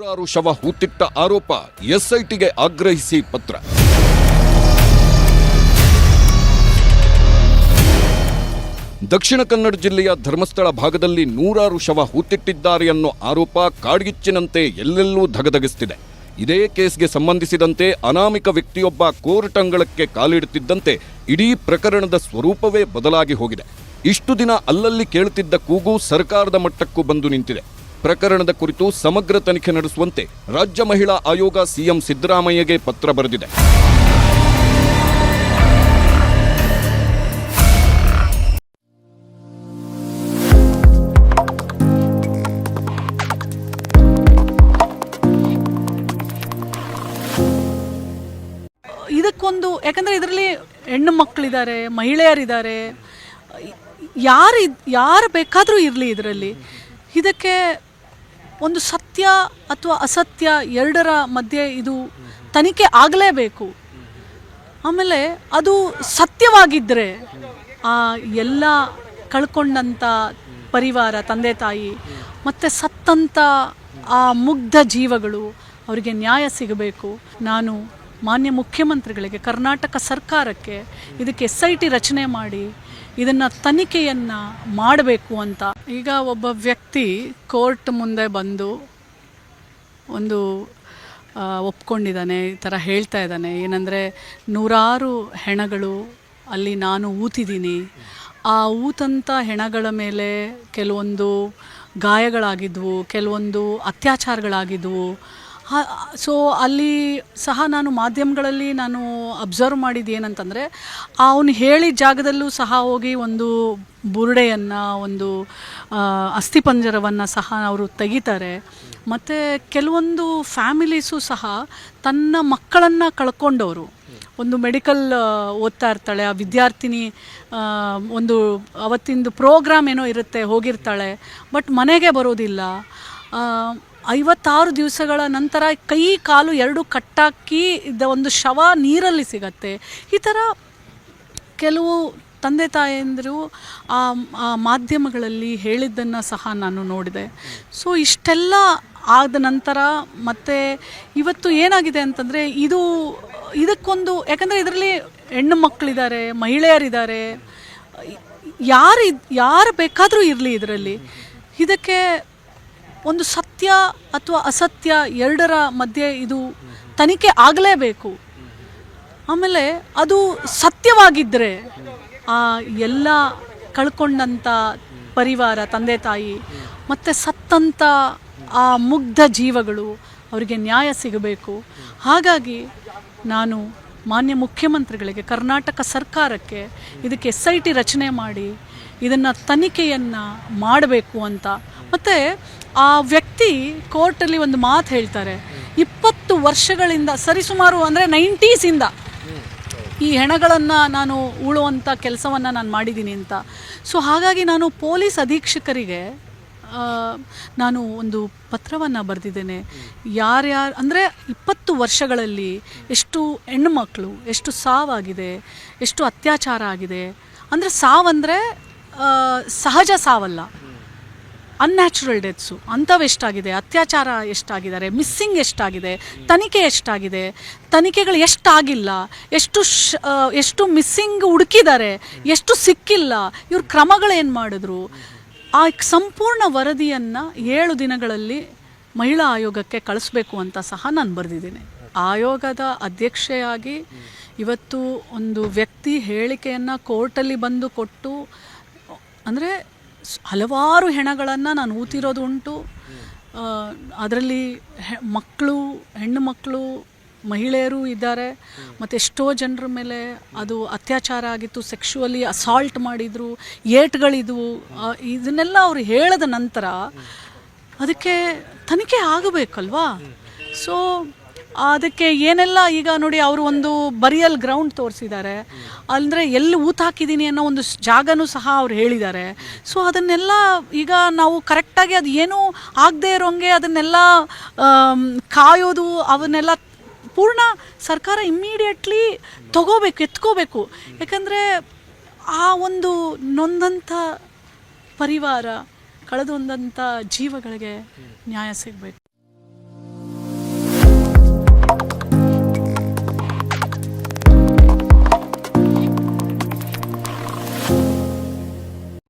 ನೂರಾರು ಶವ ಹೂತಿಟ್ಟ ಆರೋಪ ಎಸ್ಐಟಿಗೆ ಆಗ್ರಹಿಸಿ ಪತ್ರ. ದಕ್ಷಿಣ ಕನ್ನಡ ಜಿಲ್ಲೆಯ ಧರ್ಮಸ್ಥಳ ಭಾಗದಲ್ಲಿ ನೂರಾರು ಶವ ಹೂತಿಟ್ಟಿದ್ದಾರೆ ಅನ್ನೋ ಆರೋಪ ಕಾಡ್ಗಿಚ್ಚಿನಂತೆ ಎಲ್ಲೆಲ್ಲೂ ಧಗಧಗಿಸ್ತಿದೆ. ಇದೇ ಕೇಸ್ಗೆ ಸಂಬಂಧಿಸಿದಂತೆ ಅನಾಮಿಕ ವ್ಯಕ್ತಿಯೊಬ್ಬ ಕೋರ್ಟ್ ಅಂಗಳಕ್ಕೆ ಕಾಲಿಡುತ್ತಿದ್ದಂತೆ ಇಡೀ ಪ್ರಕರಣದ ಸ್ವರೂಪವೇ ಬದಲಾಗಿ ಹೋಗಿದೆ. ಇಷ್ಟು ದಿನ ಅಲ್ಲಲ್ಲಿ ಕೇಳುತ್ತಿದ್ದ ಕೂಗು ಸರ್ಕಾರದ ಮಟ್ಟಕ್ಕೂ ಬಂದು ನಿಂತಿದೆ. ಪ್ರಕರಣದ ಕುರಿತು ಸಮಗ್ರ ತನಿಖೆ ನಡೆಸುವಂತೆ ರಾಜ್ಯ ಮಹಿಳಾ ಆಯೋಗ ಸಿಎಂ ಸಿದ್ದರಾಮಯ್ಯಗೆ ಪತ್ರ ಬರೆದಿದೆ. ಇದಕ್ಕೊಂದು, ಯಾಕಂದರೆ ಇದರಲ್ಲಿ ಹೆಣ್ಣು ಮಕ್ಕಳಿದ್ದಾರೆ, ಮಹಿಳೆಯರಿದ್ದಾರೆ. ಯಾರು ಯಾರು ಬೇಕಾದರೂ ಇರಲಿ ಇದರಲ್ಲಿ. ಇದಕ್ಕೆ ಒಂದು ಸತ್ಯ ಅಥವಾ ಅಸತ್ಯ ಎರಡರ ಮಧ್ಯೆ ಇದು ತನಿಖೆ ಆಗಲೇಬೇಕು. ಆಮೇಲೆ ಅದು ಸತ್ಯವಾಗಿದ್ದರೆ ಆ ಎಲ್ಲ ಕಳ್ಕೊಂಡಂಥ ಪರಿವಾರ, ತಂದೆ, ತಾಯಿ, ಮತ್ತು ಸತ್ತಂಥ ಆ ಮುಗ್ಧ ಜೀವಗಳು ಅವರಿಗೆ ನ್ಯಾಯ ಸಿಗಬೇಕು. ನಾನು ಮಾನ್ಯ ಮುಖ್ಯಮಂತ್ರಿಗಳಿಗೆ, ಕರ್ನಾಟಕ ಸರ್ಕಾರಕ್ಕೆ ಇದಕ್ಕೆ ಎಸ್ ಐ ಟಿ ರಚನೆ ಮಾಡಿ ಇದನ್ನು ತನಿಖೆಯನ್ನು ಮಾಡಬೇಕು ಅಂತ. ಈಗ ಒಬ್ಬ ವ್ಯಕ್ತಿ ಕೋರ್ಟ್ ಮುಂದೆ ಬಂದು ಒಂದು ಒಪ್ಕೊಂಡಿದ್ದಾನೆ, ಈ ಥರ ಹೇಳ್ತಾ ಇದ್ದಾನೆ. ಏನಂದರೆ, ನೂರಾರು ಹೆಣಗಳು ಅಲ್ಲಿ ನಾನು ಊತಿದ್ದೀನಿ. ಆ ಊತಂಥ ಹೆಣಗಳ ಮೇಲೆ ಕೆಲವೊಂದು ಗಾಯಗಳಾಗಿದ್ವು, ಕೆಲವೊಂದು ಅತ್ಯಾಚಾರಗಳಾಗಿದ್ವು. ಸೊ ಅಲ್ಲಿ ಸಹ ನಾನು ಮಾಧ್ಯಮಗಳಲ್ಲಿ ನಾನು ಅಬ್ಸರ್ವ್ ಮಾಡಿದ್ದು ಏನಂತಂದರೆ, ಅವನು ಹೇಳಿದ ಜಾಗದಲ್ಲೂ ಸಹ ಹೋಗಿ ಒಂದು ಬುರುಡೆಯನ್ನು, ಒಂದು ಅಸ್ಥಿಪಂಜರವನ್ನು ಸಹ ಅವರು ತೆಗಿತಾರೆ. ಮತ್ತು ಕೆಲವೊಂದು ಫ್ಯಾಮಿಲೀಸು ಸಹ ತನ್ನ ಮಕ್ಕಳನ್ನು ಕಳ್ಕೊಂಡವರು. ಒಂದು ಮೆಡಿಕಲ್ ಓದ್ತಾ ಇರ್ತಾಳೆ, ಆ ವಿದ್ಯಾರ್ಥಿನಿ ಒಂದು ಅವತ್ತಿಂದು ಪ್ರೋಗ್ರಾಮ್ ಏನೋ ಇರುತ್ತೆ, ಹೋಗಿರ್ತಾಳೆ ಬಟ್ ಮನೆಗೆ ಬರೋದಿಲ್ಲ. ಐವತ್ತಾರು ದಿವಸಗಳ ನಂತರ ಕೈ ಕಾಲು ಎರಡು ಕಟ್ಟಾಕಿ ಇದ್ದ ಒಂದು ಶವ ನೀರಲ್ಲಿ ಸಿಗತ್ತೆ. ಈ ಥರ ಕೆಲವು ತಂದೆ ತಾಯಂದಿರು ಮಾಧ್ಯಮಗಳಲ್ಲಿ ಹೇಳಿದ್ದನ್ನು ಸಹ ನಾನು ನೋಡಿದೆ. ಸೊ ಇಷ್ಟೆಲ್ಲ ಆದ ನಂತರ ಮತ್ತು ಇವತ್ತು ಏನಾಗಿದೆ ಅಂತಂದರೆ ಇದು, ಇದಕ್ಕೊಂದು, ಯಾಕಂದರೆ ಇದರಲ್ಲಿ ಹೆಣ್ಣು ಮಕ್ಕಳಿದ್ದಾರೆ, ಮಹಿಳೆಯರಿದ್ದಾರೆ ಯಾರು ಯಾರು ಬೇಕಾದರೂ ಇರಲಿ ಇದರಲ್ಲಿ. ಇದಕ್ಕೆ ಒಂದು ಸತ್ಯ ಅಥವಾ ಅಸತ್ಯ ಎರಡರ ಮಧ್ಯೆ ಇದು ತನಿಖೆ ಆಗಲೇಬೇಕು. ಆಮೇಲೆ ಅದು ಸತ್ಯವಾಗಿದ್ದರೆ ಆ ಎಲ್ಲ ಕಳ್ಕೊಂಡಂಥ ಪರಿವಾರ, ತಂದೆ, ತಾಯಿ, ಮತ್ತು ಸತ್ತಂಥ ಆ ಮುಗ್ಧ ಜೀವಗಳು ಅವರಿಗೆ ನ್ಯಾಯ ಸಿಗಬೇಕು. ಹಾಗಾಗಿ ನಾನು ಮಾನ್ಯ ಮುಖ್ಯಮಂತ್ರಿಗಳಿಗೆ, ಕರ್ನಾಟಕ ಸರ್ಕಾರಕ್ಕೆ ಇದಕ್ಕೆ ಎಸ್ ಐ ಟಿ ರಚನೆ ಮಾಡಿ ಇದನ್ನು ತನಿಖೆಯನ್ನು ಮಾಡಬೇಕು ಅಂತ ಮತ್ತು ಆ ವ್ಯಕ್ತಿ ಕೋರ್ಟಲ್ಲಿ ಒಂದು ಮಾತು ಹೇಳ್ತಾರೆ. ಇಪ್ಪತ್ತು ವರ್ಷಗಳಿಂದ, ಸರಿಸುಮಾರು ಅಂದರೆ ನೈಂಟೀಸಿಂದ ಈ ಹೆಣಗಳನ್ನು ನಾನು ಉಳುವಂಥ ಕೆಲಸವನ್ನು ನಾನು ಮಾಡಿದ್ದೀನಿ ಅಂತ. ಸೊ ಹಾಗಾಗಿ ನಾನು ಪೊಲೀಸ್ ಅಧೀಕ್ಷಕರಿಗೆ ನಾನು ಒಂದು ಪತ್ರವನ್ನು ಬರೆದಿದ್ದೇನೆ. ಯಾರ್ಯಾರು, ಅಂದರೆ ಇಪ್ಪತ್ತು ವರ್ಷಗಳಲ್ಲಿ ಎಷ್ಟು ಹೆಣ್ಣುಮಕ್ಕಳು ಎಷ್ಟು ಸಾವಾಗಿದೆ, ಎಷ್ಟು ಅತ್ಯಾಚಾರ ಆಗಿದೆ. ಅಂದರೆ ಸಾವಂದರೆ ಸಹಜ ಸಾವಲ್ಲ. ಅನ್ಯಾಚುರಲ್ ಡೆತ್ಸು ಅಂಥವು ಎಷ್ಟಾಗಿದೆ? ಅತ್ಯಾಚಾರ ಎಷ್ಟಾಗಿದ್ದಾರೆ? ಮಿಸ್ಸಿಂಗ್ ಎಷ್ಟಾಗಿದೆ? ತನಿಖೆ ಎಷ್ಟಾಗಿದೆ? ತನಿಖೆಗಳು ಎಷ್ಟಾಗಿಲ್ಲ? ಎಷ್ಟು ಎಷ್ಟು ಮಿಸ್ಸಿಂಗ್ ಹುಡುಕಿದ್ದಾರೆ? ಎಷ್ಟು ಸಿಕ್ಕಿಲ್ಲ? ಇವ್ರ ಕ್ರಮಗಳೇನು ಮಾಡಿದ್ರು? ಆ ಸಂಪೂರ್ಣ ವರದಿಯನ್ನು ಏಳು ದಿನಗಳಲ್ಲಿ ಮಹಿಳಾ ಆಯೋಗಕ್ಕೆ ಕಳಿಸ್ಬೇಕು ಅಂತ ಸಹ ನಾನು ಬರೆದಿದ್ದೀನಿ. ಆಯೋಗದ ಅಧ್ಯಕ್ಷೆಯಾಗಿ ಇವತ್ತು ಒಂದು ವ್ಯಕ್ತಿ ಹೇಳಿಕೆಯನ್ನು ಕೋರ್ಟಲ್ಲಿ ಬಂದು ಕೊಟ್ಟು, ಅಂದರೆ ಹಲವಾರು ಹೆಣಗಳನ್ನು ನಾನು ಊತಿರೋದು ಉಂಟು. ಅದರಲ್ಲಿ ಮಕ್ಕಳು ಹೆಣ್ಣು ಮಕ್ಕಳು ಮಹಿಳೆಯರು ಇದ್ದಾರೆ. ಮತ್ತು ಎಷ್ಟೋ ಜನರ ಮೇಲೆ ಅದು ಅತ್ಯಾಚಾರ ಆಗಿತ್ತು ಸೆಕ್ಷುವಲಿ ಅಸಾಲ್ಟ್ ಮಾಡಿದರು, ಏಟ್ಗಳಿದ್ವು. ಇದನ್ನೆಲ್ಲ ಅವರು ಹೇಳಿದ ನಂತರ ಅದಕ್ಕೆ ತನಿಖೆ ಆಗಬೇಕಲ್ವಾ? ಸೊ ಅದಕ್ಕೆ ಏನೆಲ್ಲ ಈಗ ನೋಡಿ ಅವರು ಒಂದು ಬರಿಯಲ್ ಗ್ರೌಂಡ್ ತೋರಿಸಿದ್ದಾರೆ. ಅಂದರೆ ಎಲ್ಲಿ ಊತ ಹಾಕಿದ್ದೀನಿ ಅನ್ನೋ ಒಂದು ಜಾಗನೂ ಸಹ ಅವ್ರು ಹೇಳಿದ್ದಾರೆ. ಸೊ ಅದನ್ನೆಲ್ಲ ಈಗ ನಾವು ಕರೆಕ್ಟಾಗಿ ಅದು ಏನೂ ಆಗದೆ ಇರೋಂಗೆ ಅದನ್ನೆಲ್ಲ ಕಾಯೋದು, ಅವನ್ನೆಲ್ಲ ಪೂರ್ಣ ಸರ್ಕಾರ ಇಮ್ಮಿಡಿಯೇಟ್ಲಿ ತಗೋಬೇಕು, ಎತ್ಕೋಬೇಕು. ಯಾಕಂದರೆ ಆ ಒಂದು ನೊಂದಂಥ ಪರಿವಾರ, ಕಳೆದೊಂದಂಥ ಜೀವಗಳಿಗೆ ನ್ಯಾಯ ಸಿಗಬೇಕು.